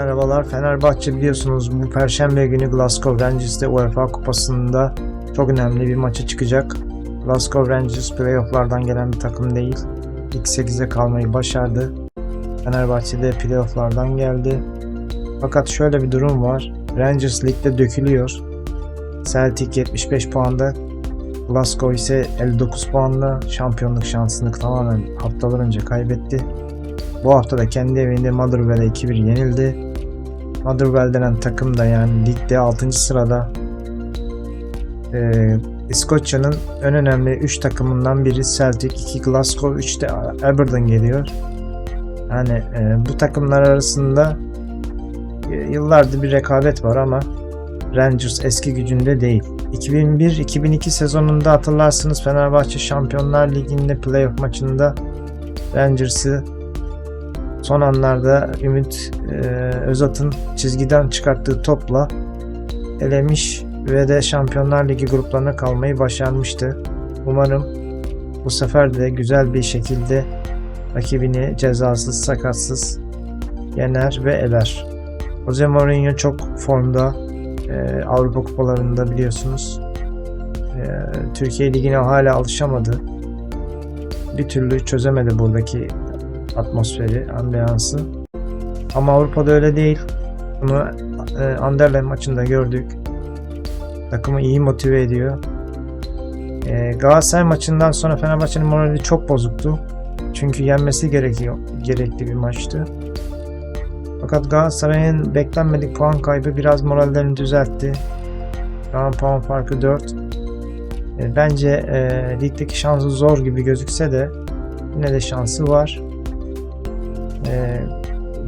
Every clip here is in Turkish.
Merhabalar. Fenerbahçe biliyorsunuz bu perşembe günü Glasgow Rangers'te UEFA Kupası'nda çok önemli bir maça çıkacak. Glasgow Rangers playofflardan gelen bir takım değil. İlk 8'e kalmayı başardı. Fenerbahçe de playofflardan geldi. Fakat şöyle bir durum var. Rangers ligde dökülüyor. Celtic 75 puanda. Glasgow ise 59 puanla şampiyonluk şansını tamamen haftalar önce kaybetti. Bu hafta da kendi evinde Motherwell'e 2-1 yenildi. Motherwell denen takım da yani ligde 6. sırada. Ee, İskoçya'nın en önemli 3 takımından biri Celtic, 2 Glasgow, 3 de Aberdeen geliyor. Yani e, bu takımlar arasında e, yıllardır bir rekabet var ama Rangers eski gücünde değil. 2001-2002 sezonunda hatırlarsınız Fenerbahçe Şampiyonlar Ligi'nde playoff maçında Rangers'ı son anlarda Ümit e, Özat'ın çizgiden çıkarttığı topla elemiş ve de Şampiyonlar Ligi gruplarına kalmayı başarmıştı. Umarım bu sefer de güzel bir şekilde rakibini cezasız, sakatsız yener ve eler. Jose Mourinho çok formda. e, Avrupa kupalarında biliyorsunuz. E, Türkiye Ligi'ne hala alışamadı. Bir türlü çözemedi buradaki atmosferi, ambiyansı. Ama Avrupa'da öyle değil. Bunu e, Anderlecht maçında gördük. Takımı iyi motive ediyor. E, Galatasaray maçından sonra Fenerbahçe'nin morali çok bozuktu. Çünkü yenmesi gerekiyor, gerekli bir maçtı. Fakat Galatasaray'ın beklenmedik puan kaybı biraz morallerini düzeltti. Şu an puan farkı 4. E, bence e, ligdeki şansı zor gibi gözükse de yine de şansı var. E,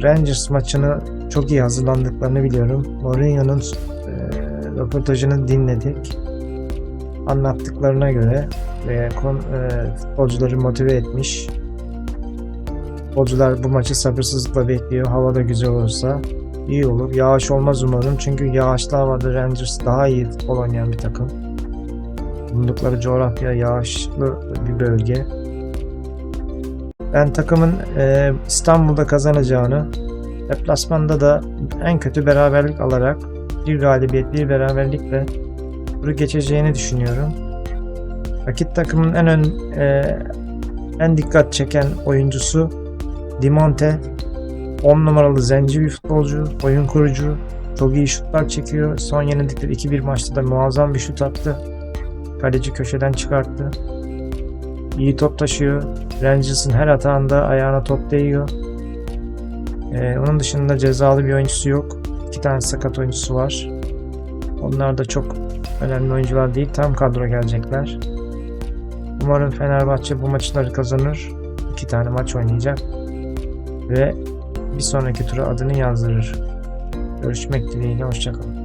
Rangers maçını çok iyi hazırlandıklarını biliyorum. Mourinho'nun e, röportajını dinledik. Anlattıklarına göre ve kon, e, futbolcuları motive etmiş. Futbolcular bu maçı sabırsızlıkla bekliyor. Hava da güzel olursa iyi olur. Yağış olmaz umarım. Çünkü yağışlı havada Rangers daha iyi futbol oynayan bir takım. Bulundukları coğrafya yağışlı bir bölge. Ben takımın e, İstanbul'da kazanacağını, deplasmanda da en kötü beraberlik alarak bir galibiyet, bir beraberlikle turu geçeceğini düşünüyorum. Rakip takımın en ön, e, en dikkat çeken oyuncusu Dimonte. 10 numaralı zenci bir futbolcu, oyun kurucu, çok iyi şutlar çekiyor. Son yenildikleri 2-1 maçta da muazzam bir şut attı. Kaleci köşeden çıkarttı. İyi top taşıyor. Rangers'ın her atağında ayağına top değiyor. Ee, onun dışında cezalı bir oyuncusu yok. İki tane sakat oyuncusu var. Onlar da çok önemli oyuncular değil. Tam kadro gelecekler. Umarım Fenerbahçe bu maçları kazanır. İki tane maç oynayacak. Ve bir sonraki tura adını yazdırır. Görüşmek dileğiyle. Hoşçakalın.